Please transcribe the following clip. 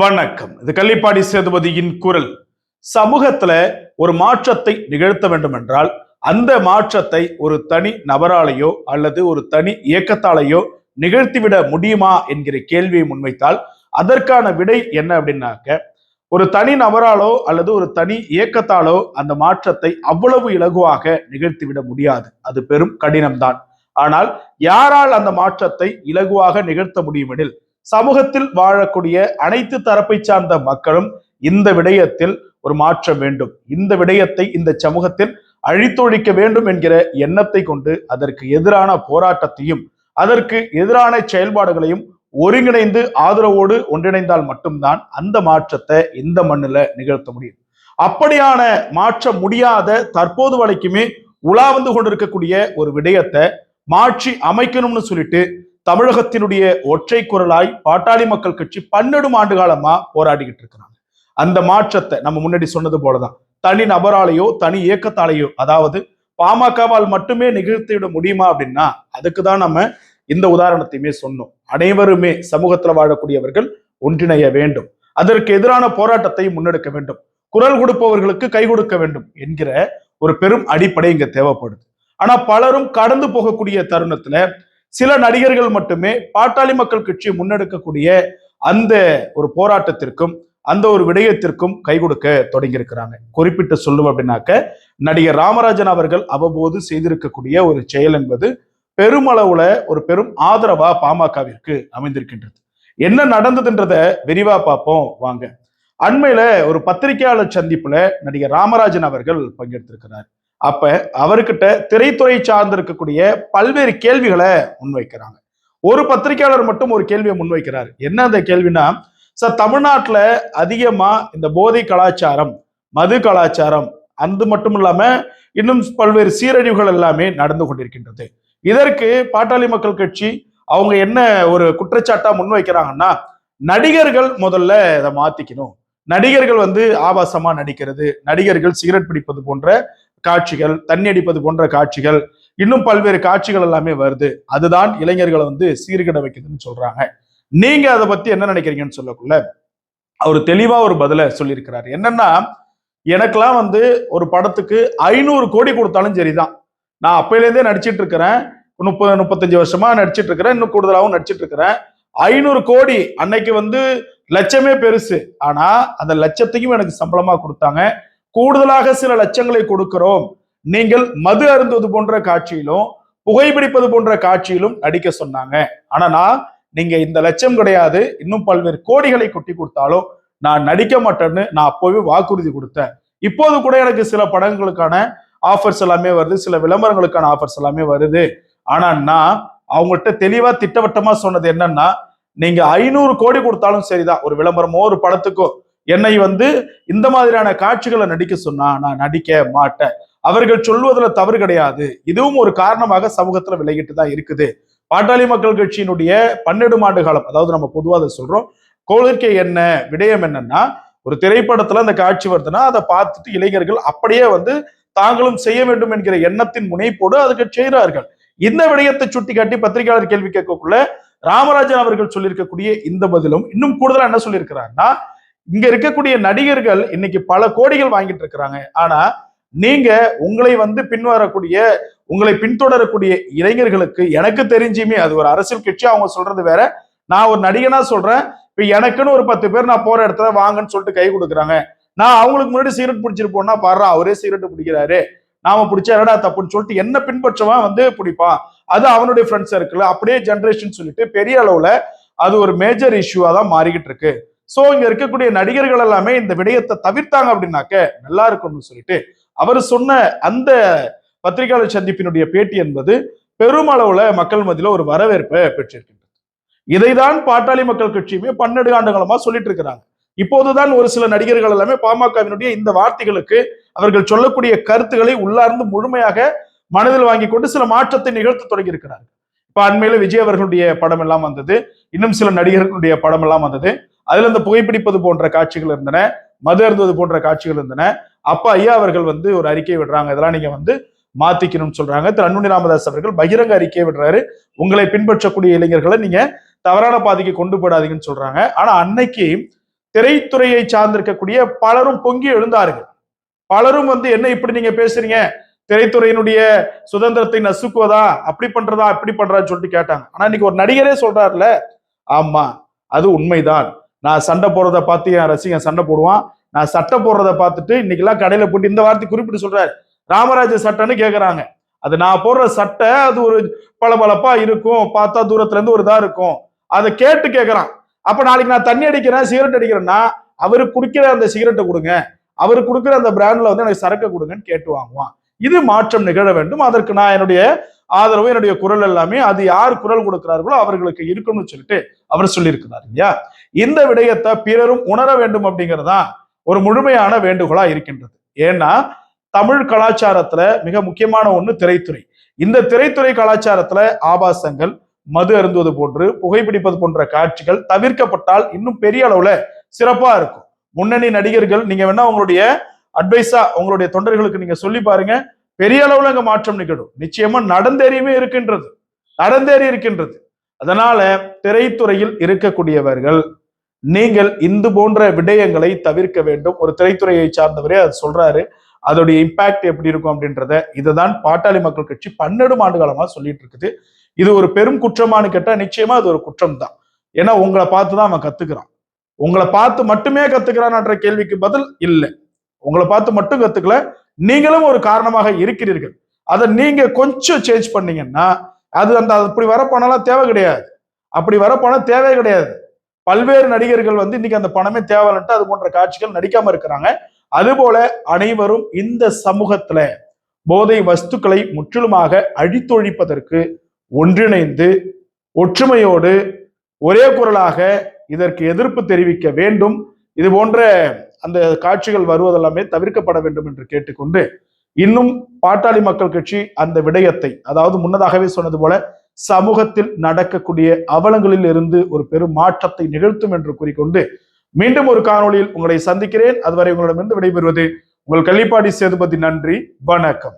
வணக்கம். இது கள்ளிப்பாடி சேதுபதியின் குரல். சமூகத்துல ஒரு மாற்றத்தை நிகழ்த்த வேண்டும் என்றால் அந்த மாற்றத்தை ஒரு தனி நபராலேயோ அல்லது ஒரு தனி இயக்கத்தாலேயோ நிகழ்த்திவிட முடியுமா என்கிற கேள்வியை முன்வைத்தால் அதற்கான விடை என்ன அப்படின்னாக்க ஒரு தனி நபராலோ அல்லது ஒரு தனி இயக்கத்தாலோ அந்த மாற்றத்தை அவ்வளவு இலகுவாக நிகழ்த்திவிட முடியாது. அது பெரும் கடினம்தான். ஆனால் யாரால் அந்த மாற்றத்தை இலகுவாக நிகழ்த்த முடியுமெனில் சமூகத்தில் வாழக்கூடிய அனைத்து தரப்பை சார்ந்த மக்களும் இந்த விடயத்தில் ஒரு மாற்றம் வேண்டும். இந்த விடயத்தை இந்த சமூகத்தில் அழித்தொழிக்க வேண்டும் என்கிற எண்ணத்தை கொண்டு அதற்கு எதிரான போராட்டத்தையும் அதற்கு எதிரான செயல்பாடுகளையும் ஒருங்கிணைந்து ஆதரவோடு ஒன்றிணைந்தால் மட்டும்தான் அந்த மாற்றத்தை இந்த மண்ணுல நிகழ்த்த முடியும். அப்படியான மாற்ற முடியாத தற்போது வரைக்குமே உலா வந்து கொண்டிருக்கக்கூடிய ஒரு விடயத்தை மாற்றி அமைக்கணும்னு சொல்லிட்டு தமிழகத்தினுடைய ஒற்றை குரலாய் பாட்டாளி மக்கள் கட்சி பன்னெடும் ஆண்டு காலமா போராடிக்கிட்டு இருக்கிறாங்க. அந்த மாற்றத்தை நம்ம முன்னாடி சொன்னது போலதான். தனி நபராலேயோ தனி இயக்கத்தாலேயோ அதாவது பாமகவால் மட்டுமே நிகழ்த்திவிட முடியுமா அப்படின்னா அதுக்கு தான் நம்ம இந்த உதாரணத்தையுமே சொன்னோம். அனைவருமே சமூகத்துல வாழக்கூடியவர்கள் ஒன்றிணைய வேண்டும். அதற்கு எதிரான போராட்டத்தை முன்னெடுக்க வேண்டும். குரல் கொடுப்பவர்களுக்கு கை கொடுக்க வேண்டும் என்கிற ஒரு பெரும் அடிப்படை இங்க தேவைப்படுது. ஆனா பலரும் கடந்து போகக்கூடிய தருணத்துல சில நடிகர்கள் மட்டுமே பாட்டாளி மக்கள் கட்சி முன்னெடுக்கக்கூடிய அந்த ஒரு போராட்டத்திற்கும் அந்த ஒரு விடயத்திற்கும் கை கொடுக்க தொடங்கியிருக்கிறாங்க. குறிப்பிட்டு சொல்லுவோம் அப்படின்னாக்க நடிகர் ராமராஜன் அவர்கள் அவ்வப்போது செய்திருக்கக்கூடிய ஒரு செயல் என்பது பெருமளவுல ஒரு பெரும் ஆதரவா பாமகவிற்கு அமைந்திருக்கின்றது. என்ன நடந்ததுன்றத விரிவா பார்ப்போம் வாங்க. அண்மையில ஒரு பத்திரிகையாளர் சந்திப்புல நடிகர் ராமராஜன் அவர்கள் பங்கெடுத்திருக்கிறார். அப்ப அவர்கிட்ட திரைத்துறை சார்ந்து இருக்கக்கூடிய பல்வேறு கேள்விகளை முன்வைக்கிறாங்க. ஒரு பத்திரிகையாளர் மட்டும் ஒரு கேள்வியை முன்வைக்கிறார். என்ன அந்த கேள்வினா சார் தமிழ்நாட்டில் அதிகமா இந்த போதை கலாச்சாரம் மது கலாச்சாரம் அது மட்டும் இல்லாம இன்னும் பல்வேறு சீரழிவுகள் எல்லாமே நடந்து கொண்டிருக்கின்றது. இதற்கு பாட்டாளி மக்கள் கட்சி அவங்க என்ன ஒரு குற்றச்சாட்டா முன்வைக்கிறாங்கன்னா நடிகர்கள் முதல்ல இதை மாத்திக்கணும். நடிகர்கள் வந்து ஆபாசமா நடிக்கிறது நடிகர்கள் சிகரெட் பிடிப்பது போன்ற காட்சிகள் தண்ணி அடிப்பது போன்ற காட்சிகள் இன்னும் பல்வேறு காட்சிகள் எல்லாமே வருது. அதுதான் இளைஞர்களை வந்து சீர்கிட வைக்குதுன்னு சொல்றாங்க. நீங்க அதை பத்தி என்ன நினைக்கிறீங்கன்னு சொல்லக்குள்ள அவர் தெளிவா ஒரு பதில சொல்லியிருக்கிறார். என்னன்னா எனக்கெல்லாம் வந்து ஒரு படத்துக்கு ஐநூறு கோடி கொடுத்தாலும் சரிதான். நான் அப்பையிலேருந்தே நடிச்சிட்டு இருக்கிறேன். முப்பது முப்பத்தஞ்சு வருஷமா நடிச்சிட்டு இருக்கிறேன். இன்னும் கூடுதலாகவும் நடிச்சிட்டு இருக்கிறேன். ஐநூறு கோடி அன்னைக்கு வந்து லட்சமே பெருசு. ஆனா அந்த லட்சத்தையும் எனக்கு சம்பளமா கொடுத்தாங்க. கூடுதலாக சில லட்சங்களை கொடுக்கிறோம். நீங்கள் மது அருந்துவது போன்ற காட்சியிலும் புகைப்பிடிப்பது போன்ற காட்சியிலும் நடிக்க சொன்னாங்க. ஆனா நான் நீங்க இந்த லட்சம் கிடையாது இன்னும் பல்வேறு கோடிகளை கொட்டி கொடுத்தாலும் நான் நடிக்க மாட்டேன்னு நான் அப்போவே வாக்குறுதி கொடுத்தேன். இப்போது கூட எனக்கு சில படங்களுக்கான ஆஃபர்ஸ் எல்லாமே வருது சில விளம்பரங்களுக்கான ஆஃபர்ஸ் எல்லாமே வருது. ஆனா நான் அவங்கள்ட்ட தெளிவா திட்டவட்டமா சொன்னது என்னன்னா நீங்க ஐநூறு கோடி கொடுத்தாலும் சரிதான் ஒரு விளம்பரமோ ஒரு படத்துக்கோ என்னை வந்து இந்த மாதிரியான காட்சிகளை நடிக்க சொன்னா நான் நடிக்க மாட்டேன். அவர்கள் சொல்வதுல தவறு கிடையாது. இதுவும் ஒரு காரணமாக சமூகத்துல விலகிட்டு தான் இருக்குது. பாட்டாளி மக்கள் கட்சியினுடைய பன்னெண்டு ஆண்டு காலம் அதாவது நம்ம பொதுவாக அதை சொல்றோம் கோரிக்கை என்ன விடயம் என்னன்னா ஒரு திரைப்படத்துல அந்த காட்சி வருதுன்னா அதை பார்த்துட்டு இளைஞர்கள் அப்படியே வந்து தாங்களும் செய்ய வேண்டும் என்கிற எண்ணத்தின் முனைப்போடு அதுக்கு செய்கிறார்கள். இந்த விடயத்தை சுட்டி காட்டி பத்திரிகையாளர் கேள்வி கேட்கக்குள்ள ராமராஜன் அவர்கள் சொல்லியிருக்கக்கூடிய இந்த பதிலும் இன்னும் கூடுதலா என்ன சொல்லியிருக்கிறாருன்னா இங்க இருக்கக்கூடிய நடிகர்கள் இன்னைக்கு பல கோடிகள் வாங்கிட்டு இருக்கிறாங்க. ஆனா நீங்க உங்களை வந்து பின்வரக்கூடிய உங்களை பின்தொடரக்கூடிய இளைஞர்களுக்கு எனக்கு தெரிஞ்சுமே அது ஒரு அரசியல் கட்சி அவங்க சொல்றது வேற. நான் ஒரு நடிகனா சொல்றேன் இப்ப எனக்குன்னு ஒரு பத்து பேர் நான் போற இடத்துல வாங்கன்னு சொல்லிட்டு கை கொடுக்குறாங்க. நான் அவங்களுக்கு முன்னாடி சிகரெட் பிடிச்சிருப்போம்னா போனா பாடுறா அவரே சிகரெட் பிடிக்கிறாரு. நாம பிடிச்சா என்னடா தப்புன்னு சொல்லிட்டு என்ன பின்பற்றவன் வந்து பிடிப்பான். அது அவனுடைய ஃப்ரெண்ட்ஸ் சர்க்கிள் அப்படியே ஜென்ரேஷன் சொல்லிட்டு பெரிய அளவுல அது ஒரு மேஜர் இஷ்யூவா தான் மாறிக்கிட்டு இருக்கு. சோ இங்க இருக்கக்கூடிய நடிகர்கள் எல்லாமே இந்த விடயத்தை தவிர்த்தாங்க அப்படின்னாக்க நல்லா இருக்கும்னு சொல்லிட்டு அவர் சொன்ன அந்த பத்திரிகையாளர் சந்திப்பினுடைய பேட்டி என்பது பெருமளவுல மக்கள் மத்தியில ஒரு வரவேற்பை பெற்றிருக்கின்றது. இதைதான் பாட்டாளி மக்கள் கட்சியுமே பன்னெண்டு ஆண்டு காலமா சொல்லிட்டு இருக்கிறாங்க. இப்போதுதான் ஒரு சில நடிகர்கள் எல்லாமே பாமகவினுடைய இந்த வார்த்தைகளுக்கு அவர்கள் சொல்லக்கூடிய கருத்துக்களை உள்ளார்ந்து முழுமையாக மனதில் வாங்கி கொண்டு சில மாற்றத்தை நிகழ்த்த தொடங்கி இருக்கிறார்கள் இப்ப அண்மையில விஜய் அவர்களுடைய படம் எல்லாம் வந்தது இன்னும் சில நடிகர்களுடைய படம் எல்லாம் வந்தது. அதுல இந்த புகைப்பிடிப்பது போன்ற காட்சிகள் இருந்தன மது அருந்துவது போன்ற காட்சிகள் இருந்தன. அப்ப ஐயா அவர்கள் வந்து ஒரு அறிக்கை விடுறாங்க. இதெல்லாம் நீங்க வந்து மாத்திக்கணும்னு சொல்றாங்க. திரு அன்புமணி ராமதாஸ் அவர்கள் பகிரங்க அறிக்கையை விடுறாரு. உங்களை பின்பற்றக்கூடிய இளைஞர்களை நீங்க தவறான பாதைக்கு கொண்டு போடாதீங்கன்னு சொல்றாங்க. ஆனா அன்னைக்கு திரைத்துறையை சார்ந்திருக்கக்கூடிய பலரும் பொங்கி எழுந்தார்கள். பலரும் வந்து என்ன இப்படி நீங்க பேசுறீங்க? திரைத்துறையினுடைய சுதந்திரத்தை நசுக்குவதா? அப்படி பண்றதா? இப்படி பண்றான்னு சொல்லிட்டு கேட்டாங்க. ஆனா இன்னைக்கு ஒரு நடிகரே சொல்றாருல ஆமா அது உண்மைதான். நான் சண்டை போடுறத பார்த்து என் ரசிகன் சண்டை போடுவான். நான் சட்டை போடுறத பார்த்துட்டு இன்னைக்கெல்லாம் கடையில போட்டு இந்த வார்த்தை குறிப்பிட்டு சொல்றாரு. ராமராஜ சட்டைன்னு கேட்குறாங்க அது நான் போடுற சட்டை அது ஒரு பளபளப்பா இருக்கும். பார்த்தா தூரத்துல இருந்து ஒரு இதா இருக்கும். அதை கேட்டு கேட்குறான் அப்ப நாளைக்கு நான் தண்ணி அடிக்கிறேன் சிகரெட் அடிக்கிறேன்னா அவரு குடிக்கிற அந்த சிகரெட்டை கொடுங்க. அவரு கொடுக்குற அந்த பிராண்ட்ல வந்து எனக்கு சரக்கு கொடுங்கன்னு கேட்டு வாங்குவான். இது மாற்றம் நிகழ வேண்டும். அதற்கு நான் என்னுடைய ஆதரவு என்னுடைய குரல் எல்லாமே அது யார் குரல் கொடுக்கிறார்களோ அவர்களுக்கு இருக்கும்னு சொல்லிட்டு அவர் சொல்லியிருக்கிறார் இல்லையா? இந்த விடயத்தை பிறரும் உணர வேண்டும் அப்படிங்கிறதா ஒரு முழுமையான வேண்டுகோளா இருக்கின்றது. ஏன்னா தமிழ் கலாச்சாரத்துல மிக முக்கியமான ஒண்ணு திரைத்துறை. இந்த திரைத்துறை கலாச்சாரத்துல ஆபாசங்கள் மது அருந்துவது போன்று புகைப்பிடிப்பது போன்ற காட்சிகள் தவிர்க்கப்பட்டால் இன்னும் பெரிய அளவுல சிறப்பா இருக்கும். முன்னணி நடிகர்கள் நீங்க வேணா உங்களுடைய அட்வைஸா உங்களுடைய தொண்டர்களுக்கு நீங்க சொல்லி பாருங்க. பெரிய அளவுல அங்க மாற்றம் நிகழும். நிச்சயமா நடந்தேறியுமே இருக்கின்றது. நடந்தேறி இருக்கின்றது. அதனால திரைத்துறையில் இருக்கக்கூடியவர்கள் நீங்கள் இந்து போன்ற விடயங்களை தவிர்க்க வேண்டும். ஒரு திரைத்துறையை சார்ந்தவரே அது சொல்றாரு. அதோடைய இம்பாக்ட் எப்படி இருக்கும் அப்படின்றத இதுதான் பாட்டாளி மக்கள் கட்சி பன்னெண்டு ஆண்டு காலமா சொல்லிட்டு இருக்குது. இது ஒரு பெரும் குற்றமானு கேட்டா நிச்சயமா அது ஒரு குற்றம் தான் ஏன்னா உங்களை பார்த்து தான் அவன் கத்துக்கிறான். உங்களை பார்த்து மட்டுமே கத்துக்கிறான்ற கேள்விக்கு பதில் இல்லை. உங்களை பார்த்து மட்டும் கத்துக்கல நீங்களும் ஒரு காரணமாக இருக்கிறீர்கள். அதை நீங்க கொஞ்சம் சேஞ்ச் பண்ணீங்கன்னா அது அந்த அப்படி வர பணம்லாம் தேவை கிடையாது. அப்படி வர பணம் தேவை கிடையாது. பல்வேறு நடிகர்கள் வந்து இன்னைக்கு அந்த பணமே தேவையில்லைன்ட்டு அது போன்ற காட்சிகள் நடிக்காம இருக்கிறாங்க. அதுபோல அனைவரும் இந்த சமூகத்துல போதை வஸ்துக்களை முற்றிலுமாக அழித்தொழிப்பதற்கு ஒன்றிணைந்து ஒற்றுமையோடு ஒரே குரலாக இதற்கு எதிர்ப்பு தெரிவிக்க வேண்டும். இது போன்ற அந்த காட்சிகள் வருவதெல்லாமே தவிர்க்கப்பட வேண்டும் என்று கேட்டுக்கொண்டு இன்னும் பாட்டாளி மக்கள் கட்சி அந்த விடயத்தை அதாவது முன்னதாகவே சொன்னது போல சமூகத்தில் நடக்கக்கூடிய அவலங்களில் இருந்து ஒரு பெரும் மாற்றத்தை நிகழ்த்தும் என்று கூறிக்கொண்டு மீண்டும் ஒரு காணொளியில் உங்களை சந்திக்கிறேன். அதுவரை உங்களிடமிருந்து விடைபெறுவது உங்கள் கள்ளிப்பாடி சேதுபதி. நன்றி. வணக்கம்.